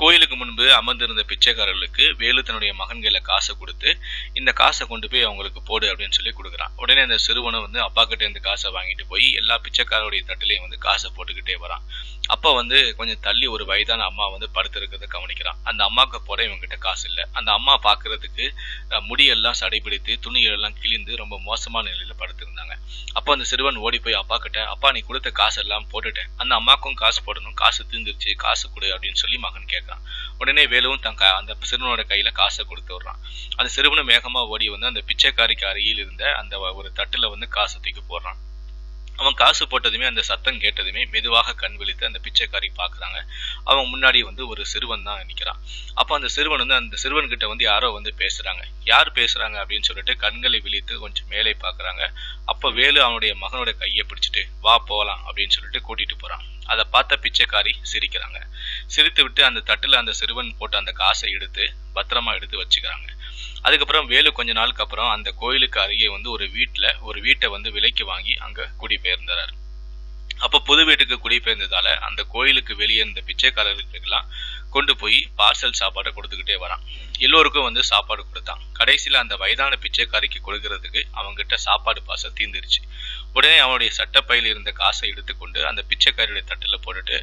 கோயிலுக்கு முன்பு அமர்ந்திருந்த பிச்சைக்காரர்களுக்கு வேலு தன்னுடைய மகன்களை காசை கொடுத்து இந்த காசை கொண்டு போய் அவங்களுக்கு போடு அப்படின்னு சொல்லி கொடுக்குறான். உடனே அந்த சிறுவனை வந்து அப்பா கிட்ட இருந்து காசை வாங்கிட்டு போய் எல்லா பிச்சைக்காரருடைய தட்டிலையும் வந்து காசை போட்டுக்கிட்டே வரான். அப்போ வந்து கொஞ்சம் தள்ளி ஒரு வயதான அம்மா வந்து படுத்திருக்கிறத கவனிக்கிறான். அந்த அம்மாவுக்கு போட இவங்ககிட்ட காசு இல்லை. அந்த அம்மா பார்க்கறதுக்கு முடியெல்லாம் சடைபிடித்து துணிகளெல்லாம் கிழிந்து ரொம்ப மோசமான நிலையில் படுத்திருந்தாங்க. அப்போ அந்த சிறுவன் ஓடி போய் அப்பா கிட்ட அப்பா நீ கொடுத்த காசு எல்லாம் போட்டுட்டேன். அந்த அம்மாக்கும் காசு போடணும். காசு தீர்ந்துருச்சு காசு கொடு அப்படின்னு சொல்லி மகன் கேட்கறான் உடனே வேலுவும் தன் க- அந்த சிறுவனோட கையில காசை கொடுத்து விடுறான். அந்த சிறுவனும் வேகமா ஓடி வந்து அந்த பிச்சைக்காரிக்கு அருகில் இருந்த அந்த ஒரு தட்டுல வந்து காசை தூக்கி போடுறான். அவன் காசு போட்டதுமே அந்த சத்தம் கேட்டதுமே மெதுவாக கண் விழித்து அந்த பிச்சைக்காரி பார்க்குறாங்க. அவன் முன்னாடி வந்து ஒரு சிறுவன் தான் நிற்கிறான் அப்போ அந்த சிறுவன் வந்து அந்த சிறுவன் கிட்ட வந்து யாரோ வந்து பேசுகிறாங்க யார் பேசுகிறாங்க அப்படின்னு சொல்லிட்டு கண்களை விழித்து கொஞ்சம் மேலே பார்க்குறாங்க. அப்போ வேலு அவனுடைய மகனோட கையை பிடிச்சிட்டு வா போகலாம் அப்படின்னு சொல்லிட்டு கூட்டிகிட்டு போகிறான் அதை பார்த்த பிச்சைக்காரி சிரிக்கிறாங்க. சிரித்து விட்டு அந்த தட்டில் அந்த சிறுவன் போட்ட அந்த காசை எடுத்து பத்திரமா எடுத்து வச்சுக்கிறாங்க. அதுக்கப்புறம் வேலு கொஞ்ச நாளுக்கு அப்புறம் அந்த கோயிலுக்கு அருகே வந்து ஒரு வீட்டில் ஒரு வீட்டை வந்து விலைக்கு வாங்கி அங்கே குடிபெயர்ந்தார். அப்போ புது வீட்டுக்கு குடிபெயர்ந்ததால அந்த கோயிலுக்கு வெளியே இருந்த பிச்சைக்காரர்களுக்கெல்லாம் கொண்டு போய் பார்சல் சாப்பாடை கொடுத்துக்கிட்டே வரான். எல்லோருக்கும் வந்து சாப்பாடு கொடுத்தான். கடைசியில் அந்த வயதான பிச்சைக்காரிக்கு கொடுக்கறதுக்கு அவங்ககிட்ட சாப்பாடு பாசம் தீர்ந்துருச்சு. உடனே அவனுடைய சட்டப்பையில் இருந்த காசை எடுத்துக்கொண்டு அந்த பிச்சைக்காரியுடைய தட்டில் போட்டுட்டு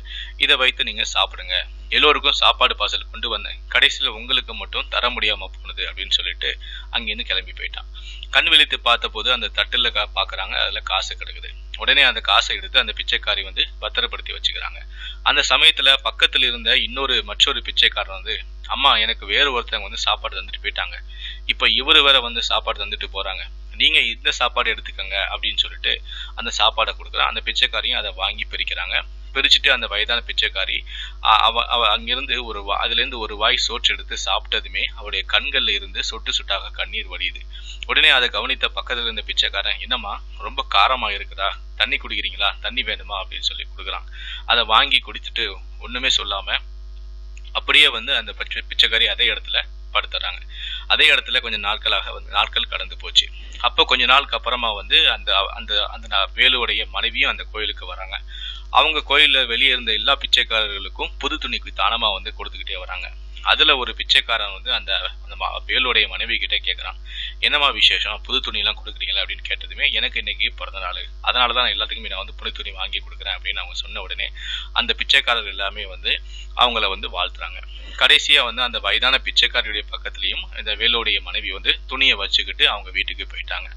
இதை வைத்து நீங்கள் சாப்பிடுங்க. எல்லோருக்கும் சாப்பாடு பார்சல் கொண்டு வந்தேன் கடைசியில் உங்களுக்கு மட்டும் தர முடியாமல் போனது அப்படின்னு சொல்லிட்டு அங்கேருந்து கிளம்பி போயிட்டான். கண் விழித்து பார்த்தபோது அந்த தட்டில் கா- பார்க்குறாங்க அதில் காசு கிடக்குது. உடனே அந்த காசை எடுத்து அந்த பிச்சைக்காரி வந்து பத்திரப்படுத்தி வச்சுக்கிறாங்க. அந்த சமயத்துல பக்கத்துல இருந்த இன்னொரு மற்றொரு பிச்சைக்காரன் வந்து அம்மா எனக்கு வேறு ஒருத்தவங்க வந்து சாப்பாடு தந்துட்டு போயிட்டாங்க. இப்ப இவரு வேற வந்து சாப்பாடு தந்துட்டு போறாங்க. நீங்க இந்த சாப்பாடு எடுத்துக்கங்க அப்படின்னு சொல்லிட்டு அந்த சாப்பாடை கொடுக்குறான். அந்த பிச்சைக்காரியும் அதை வாங்கி பிரிக்கிறாங்க. பிரிச்சுட்டு அந்த வயதான பிச்சைக்காரி அவ அவ அங்கிருந்து ஒரு வா- ஒரு வாய் சோற்று எடுத்து சாப்பிட்டதுமே அவருடைய கண்களில் இருந்து சொட்டு சொட்டாக கண்ணீர் வடியுது. உடனே அதை கவனித்த பக்கத்தில் இருந்த பிச்சைக்காரன் என்னம்மா ரொம்ப காரமாக இருக்குதா தண்ணி குடிக்கிறீங்களா? தண்ணி வேணுமா? அப்படின்னு சொல்லி கொடுக்குறான். அதை வாங்கி குடிச்சிட்டு ஒன்றுமே சொல்லாமல் அப்படியே வந்து அந்த பச்சை பிச்சைக்காரி அதே இடத்துல படுத்துறாங்க. அதே இடத்துல கொஞ்சம் நாட்களாக வந்து நாட்கள் கடந்து போச்சு. அப்போ கொஞ்ச நாளுக்கு அப்புறமா வந்து அந்த அந்த அந்த நா- வேலுவுடைய மனைவியும் அந்த கோயிலுக்கு வராங்க. அவங்க கோயிலில் வெளியே இருந்த எல்லா பிச்சைக்காரர்களுக்கும் புது துணிக்கு தானமாக வந்து கொடுத்துக்கிட்டே வராங்க. அதில் ஒரு பிச்சைக்காரன் வந்து அந்த அந்த ம- வேலுடைய மனைவி கிட்டே கேட்குறான் என்னம்மா விசேஷம்? புது துணி கொடுக்குறீங்களா? அப்படின்னு கேட்டதுமே எனக்கு இன்னைக்கு பிறந்த நாள். அதனால தான் எல்லாத்துக்குமே நான் வந்து புது துணி வாங்கி கொடுக்குறேன் அப்படின்னு அவங்க சொன்ன உடனே அந்த பிச்சைக்காரர் எல்லாமே வந்து அவங்கள வந்து வாழ்த்துறாங்க. கடைசியாக வந்து அந்த வயதான பிச்சைக்காரியுடைய பக்கத்துலேயும் இந்த வேலுடைய மனைவி வந்து துணியை வச்சுக்கிட்டு அவங்க வீட்டுக்கு போயிட்டாங்க.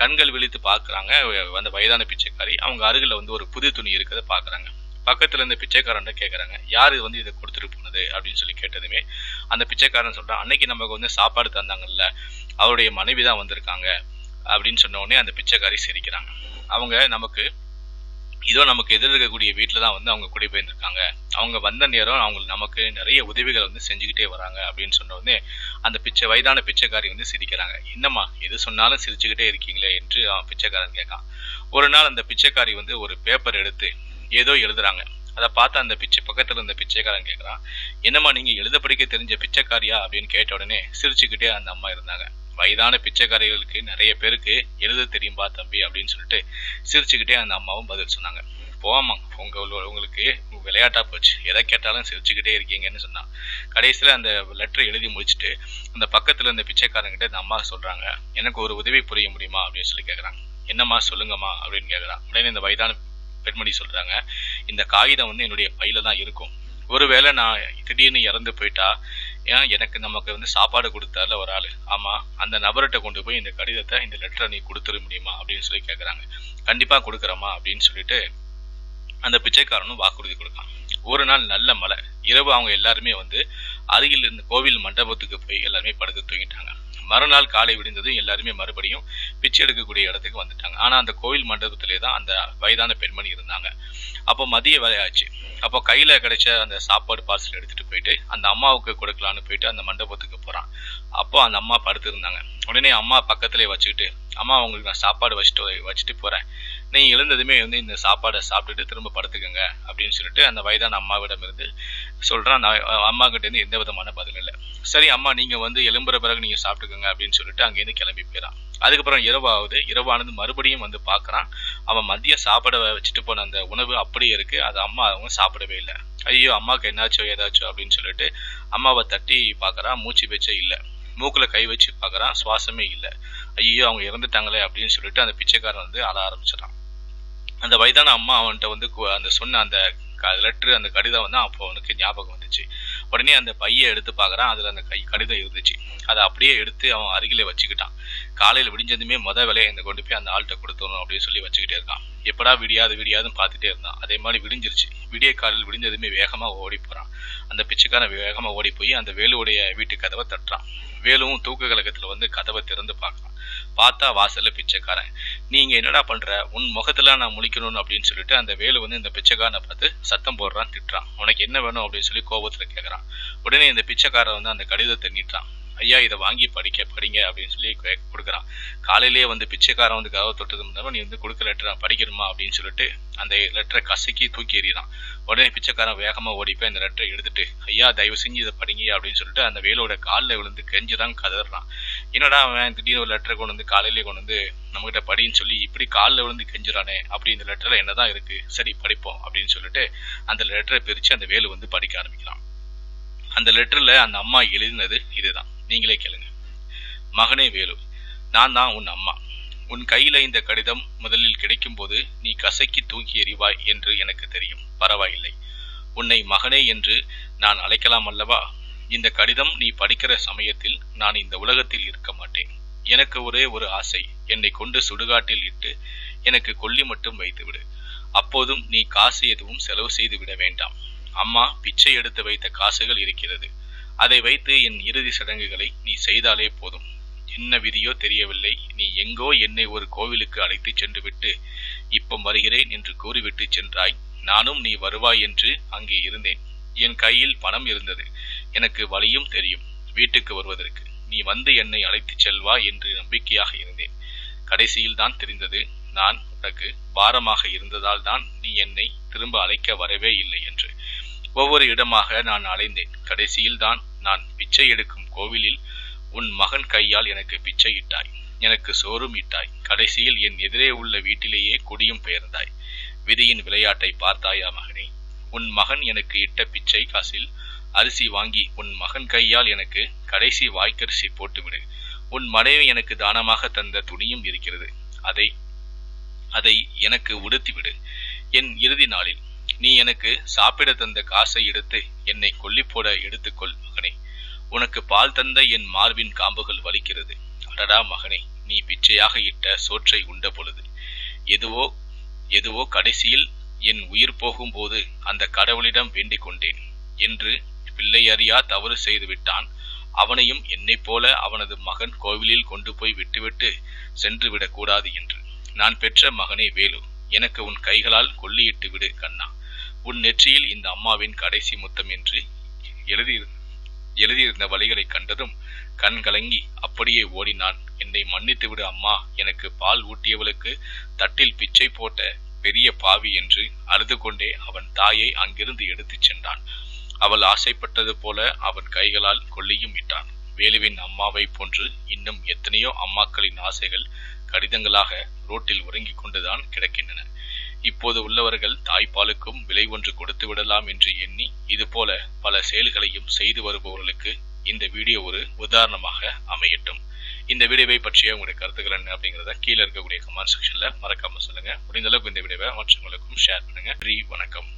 கண்கள் விழித்து பார்க்குறாங்க. அந்த வயதான பிச்சைக்காரி. அவங்க அருகில் வந்து ஒரு புது துணி இருக்கிறத பார்க்குறாங்க. பக்கத்துல இருந்த பிச்சைக்காரன் கேட்குறாங்க யார் இது வந்து இதை கொடுத்துட்டு போனது? அப்படின்னு சொல்லி கேட்டதுமே அந்த பிச்சைக்காரன் சொல்றான் அன்னைக்கு நமக்கு வந்து சாப்பாடு தந்தாங்கல்ல அவருடைய மனைவி தான் வந்திருக்காங்க. அப்படின்னு சொன்ன உடனே அந்த பிச்சைக்காரி சிரிக்கிறாங்க. அவங்க நமக்கு இதோ நமக்கு எதிர் இருக்கக்கூடிய வீட்டில் தான் வந்து அவங்க குடிபெயர்ந்திருக்காங்க அவங்க வந்த நேரம் அவங்க நமக்கு நிறைய உதவிகள் வந்து செஞ்சுக்கிட்டே வராங்க அப்படின்னு சொன்ன உடனே அந்த பிச்சை வயதான பிச்சைக்காரி வந்து சிரிக்கிறாங்க. என்னம்மா எது சொன்னாலும் சிரிச்சுக்கிட்டே இருக்கீங்களே என்று அவன் பிச்சைக்காரன் கேட்கான். ஒரு நாள் அந்த பிச்சைக்காரி வந்து ஒரு பேப்பர் எடுத்து ஏதோ எழுதுறாங்க. அதை பார்த்து அந்த பிச்சை பக்கத்தில் இருந்த பிச்சைக்காரன் கேட்குறான் என்னம்மா நீங்கள் எழுத படிக்க தெரிஞ்ச பிச்சைக்காரியா அப்படின்னு கேட்ட உடனே சிரிச்சுக்கிட்டே அந்த அம்மா இருந்தாங்க. வயதான பிச்சைக்காரிகளுக்கு நிறைய பேருக்கு எழுத தெரியும்பா தம்பி அப்படின்னு சொல்லிட்டு சிரிச்சுக்கிட்டே அந்த அம்மாவும் பதில் சொன்னாங்க. போமா உங்கள் உங்களுக்கு விளையாட்டா போச்சு. எதை கேட்டாலும் சிரிச்சுக்கிட்டே இருக்கீங்கன்னு சொன்னான் கடைசியில் அந்த லெட்டர் எழுதி முடிச்சுட்டு அந்த பக்கத்தில் இருந்த பிச்சைக்காரங்கிட்ட அந்த அம்மா சொல்கிறாங்க எனக்கு ஒரு உதவி புரிய முடியுமா? அப்படின்னு சொல்லி கேட்குறாங்க என்னம்மா சொல்லுங்கம்மா அப்படின்னு கேட்குறான் உடனே இந்த வயதான பெண்மணி சொல்கிறாங்க இந்த காகிதம் வந்து என்னுடைய பையில தான் இருக்கும். ஒருவேளை நான் திடீர்னு இறந்து போயிட்டா ஏன்? எனக்கு நமக்கு வந்து சாப்பாடு கொடுத்தாருல ஒரு ஆள். ஆமாம் அந்த நபர்கிட்ட கொண்டு போய் இந்த கடிதத்தை இந்த லெட்டரை நீ கொடுத்துட முடியுமா? அப்படின்னு சொல்லி கேட்குறாங்க கண்டிப்பாக கொடுக்குறோமா அப்படின்னு சொல்லிட்டு அந்த பிச்சைக்காரனும் வாக்குறுதி கொடுக்கான். ஒரு நாள் நல்ல மழை. இரவு அவங்க எல்லாருமே வந்து அருகில் இருந்த கோவில் மண்டபத்துக்கு போய் எல்லாருமே படுத்து தூங்கிட்டாங்க. மறுநாள் காலை விடிந்ததும் எல்லாருமே மறுபடியும் பிச்சை எடுக்கக்கூடிய இடத்துக்கு வந்துட்டாங்க. ஆனால் அந்த கோவில் மண்டபத்திலே தான் அந்த வயதான பெண்மணி இருந்தாங்க. அப்போ மதிய வேலை ஆச்சு அப்போ கையில் கிடைச்ச அந்த சாப்பாடு பார்சல் எடுத்துகிட்டு போயிட்டு அந்த அம்மாவுக்கு கொடுக்கலான்னு போயிட்டு அந்த மண்டபத்துக்கு போகிறான் அப்போ அந்த அம்மா படுத்துருந்தாங்க. உடனே அம்மா பக்கத்திலே வச்சுக்கிட்டு அம்மா அவங்களுக்கு நான் சாப்பாடு வச்சுட்டு வச்சுட்டு போகிறேன் நீ எழுந்ததுமே வந்து இந்த சாப்பாடை சாப்பிட்டுட்டு திரும்ப படுத்துக்கோங்க. அப்படின்னு சொல்லிட்டு அந்த வயதான அம்மாவிடம் இருந்து சொல்கிறான் நான் அம்மா கிட்டேருந்து எந்த விதமான பதில் இல்லை. சரி அம்மா நீங்கள் வந்து எலும்புற பிறகு நீங்கள் சாப்பிட்டுக்கோங்க அப்படின்னு சொல்லிட்டு அங்கேருந்து கிளம்பி போயிடறான் அதுக்கப்புறம் இரவாகுது இரவானது மறுபடியும் வந்து பார்க்குறான் அவன் மதியம் சாப்பிட வச்சுட்டு போன அந்த உணவு அப்படியே இருக்குது அது அம்மா அவங்க சாப்பிடவே இல்லை. ஐயோ அம்மாவுக்கு என்னாச்சோ ஏதாச்சோ அப்படின்னு சொல்லிட்டு அம்மாவை தட்டி பார்க்குறான் மூச்சு பேச்சே இல்லை. மூக்கில் கை வச்சு பார்க்கறான் சுவாசமே இல்லை. ஐயோ அவங்க இறந்துட்டாங்களே அப்படின்னு சொல்லிட்டு அந்த பிச்சைக்காரன் வந்து அழ ஆரம்பிச்சிடான் அந்த வயதான அம்மா அவன்கிட்ட வந்து கு- அந்த சொன்ன அந்த லெட்ரு அந்த கடிதம் வந்து அப்போ அவனுக்கு ஞாபகம் வந்துச்சு. உடனே அந்த பையை எடுத்து பார்க்குறான் அதில் அந்த கை கடிதம் இருந்துச்சு. அதை அப்படியே எடுத்து அவன் அருகிலே வச்சுக்கிட்டான். காலையில் விடிஞ்சதுமே மொதல் வேலையை இந்த கொண்டு போய் அந்த ஆள்கிட்ட கொடுத்துடணும் அப்படின்னு சொல்லி வச்சுக்கிட்டே இருக்கான். எப்படா விடியாது விடியாதுன்னு பார்த்துட்டே இருந்தான். அதே மாதிரி விடிஞ்சிருச்சு. விடிய காலையில் விடிஞ்சதுமே வேகமாக ஓடி போகிறான் அந்த பிச்சைக்காரன் வேகமாக ஓடி போய் அந்த வேலுடைய வீட்டு கதவை தட்டுறான். வேலும் தூக்க கழகத்தில் வந்து கதவை திறந்து பார்க்குறான். பார்த்தா வாசல்ல பிச்சைக்காரன். நீங்க என்னடா பண்ற? உன் முகத்துல நான் முழிக்கணும் அப்படின்னு சொல்லிட்டு அந்த வேலு வந்து இந்த பிச்சைக்காரனை பார்த்து சத்தம் போடுறான் திட்டுறான். உனக்கு என்ன வேணும்? அப்படின்னு சொல்லி கோபத்துல கேட்குறான் உடனே இந்த பிச்சைக்காரன் வந்து அந்த கடிதத்தை நீட்டுறான். ஐயா இதை வாங்கி படிக்க படிங்க அப்படின்னு சொல்லி கொடுக்குறான். காலையிலேயே வந்து பிச்சைக்காரன் வந்து கதவை தொட்டது முன்னாடி நீ வந்து கொடுக்க லெட்டர் படிக்கணுமா? அப்படின்னு சொல்லிட்டு அந்த லெட்டரை கசக்கி தூக்கி எறிகிறான் உடனே பிச்சைக்காரன் வேகமா ஓடி போய் அந்த லெட்டரை எடுத்துட்டு ஐயா தயவு செஞ்சு இதை படிங்க அப்படின்னு சொல்லிட்டு அந்த வேலோட காலில் விழுந்து கெஞ்சுதான் கதறான். என்னடா அவன் திடீர்னு ஒரு லெட்டரை கொண்டு வந்து காலையிலேயே கொண்டு வந்து நம்மகிட்ட படின்னு சொல்லி இப்படி காலில் விழுந்து கெஞ்சுறானே அப்படி இந்த லெட்டரில் என்னதான் இருக்கு? சரி படிப்போம் அப்படின்னு சொல்லிட்டு அந்த லெட்டரை பிரித்து அந்த வேலு வந்து படிக்க ஆரம்பிக்கிறான். அந்த லெட்டரில் அந்த அம்மா எழுதினது இதுதான். நீங்களே கேளுங்க. மகனே வேலு நான் தான் உன் அம்மா. உன் கையில் இந்த கடிதம் முதலில் கிடைக்கும்போது நீ கசக்கி தூக்கி எறிவாய் என்று எனக்கு தெரியும். பரவாயில்லை. உன்னை மகனே என்று நான் அழைக்கலாம் அல்லவா? இந்த கடிதம் நீ படிக்கிற சமயத்தில் நான் இந்த உலகத்தில் இருக்க மாட்டேன். எனக்கு ஒரே ஒரு ஆசை என்னை கொண்டு சுடுகாட்டில் இட்டு எனக்கு கொல்லி மட்டும் வைத்துவிடு. அப்போதும் நீ காசு எதுவும் செலவு செய்து விட வேண்டாம். அம்மா பிச்சை எடுத்து வைத்த காசுகள் இருக்கிறது. அதை வைத்து என் இறுதி சடங்குகளை நீ செய்தாலே போதும். என்ன விதியோ தெரியவில்லை. நீ எங்கோ என்னை ஒரு கோவிலுக்கு அழைத்துச் சென்று விட்டு இப்பம் வருகிறேன் என்று கூறிவிட்டு சென்றாய். நானும் நீ வருவாய் என்று அங்கே இருந்தேன். என் கையில் பணம் இருந்தது. எனக்கு வழியும் தெரியும். வீட்டுக்கு வருவதற்கு. நீ வந்து என்னை அழைத்துச் செல்வா என்று நம்பிக்கையாக இருந்தேன். கடைசியில் தான் தெரிந்தது நான் உனக்கு பாரமாக இருந்ததால் தான் நீ என்னை திரும்ப அழைக்க வரவே இல்லை என்று. ஒவ்வொரு இடமாக நான் அலைந்தேன். கடைசியில் தான் நான் பிச்சை எடுக்கும் கோவிலில் உன் மகன் கையால் எனக்கு பிச்சை இட்டாய். எனக்கு சோறும் இட்டாய். கடைசியில் என் எதிரே உள்ள வீட்டிலேயே குடியும் பெயர்ந்தாய். விதியின் விளையாட்டை பார்த்தாயா மகனே? உன் மகன் எனக்கு இட்ட பிச்சை காசில் அரிசி வாங்கி உன் மகன் கையால் எனக்கு கடைசி வாய்க்கரிசி போட்டுவிடு. உன் மனைவி எனக்கு தானமாக தந்த துணியும் இருக்கிறது. அதை அதை எனக்கு உடுத்திவிடு. என் இறுதி நாளில் நீ எனக்கு சாப்பிட தந்த காசை எடுத்து என்னை கொல்லி போட எடுத்துக்கொள் மகனே. உனக்கு பால் தந்த என் மார்பின் காம்புகள் வலிக்கிறது. அடடா மகனே நீ பிச்சையாக இட்ட சோற்றை உண்ட பொழுது எதுவோ எதுவோ கடைசியில் என் உயிர் போகும்போது அந்த கடவுளிடம் வேண்டிக் கொண்டேன் என்று பிள்ளை அறியா தவறு செய்து விட்டான் அவனையும் என்னைப் போல அவனது மகன் கோவிலில் கொண்டு போய் விட்டுவிட்டு சென்று விடக்கூடாது என்று. நான் பெற்ற மகனே வேலு எனக்கு உன் கைகளால் கொள்ளியிட்டு விடு கண்ணா. உன் நெற்றியில் இந்த அம்மாவின் கடைசி முத்தம் என்று எழுதி எழுதியிருந்த வழிகளை கண்டதும் கண் கலங்கி அப்படியே ஓடினான். என்னை மன்னித்து விடு அம்மா எனக்கு பால் ஊட்டியவளுக்கு தட்டில் பிச்சை போட்ட பெரிய பாவி என்று அழுது கொண்டே அவன் தாயை அங்கிருந்து எடுத்துச் சென்றான். அவள் ஆசைப்பட்டது போல அவன் கைகளால் கொல்லியும் விட்டான் வேலுவின் அம்மாவை போன்று இன்னும் எத்தனையோ அம்மாக்களின் ஆசைகள் கடிதங்களாக ரோட்டில் உறங்கிக் கொண்டுதான் கிடக்கின்றன. இப்போது உள்ளவர்கள் தாய்ப்பாலுக்கும் விலை ஒன்று கொடுத்து விடலாம் என்று எண்ணி இதுபோல பல செயல்களையும் செய்து வருபவர்களுக்கு இந்த வீடியோ ஒரு உதாரணமாக அமையட்டும். இந்த வீடியோவை பற்றிய உங்களுடைய கருத்துக்கள் என்ன அப்படிங்கிறத கீழே இருக்கக்கூடிய கமெண்ட் செக்ஷன்ல மறக்காம சொல்லுங்க. முடிந்த அளவுக்கு இந்த வீடியோவை மற்றவங்களுக்கும் ஷேர் பண்ணுங்க. நன்றி வணக்கம்.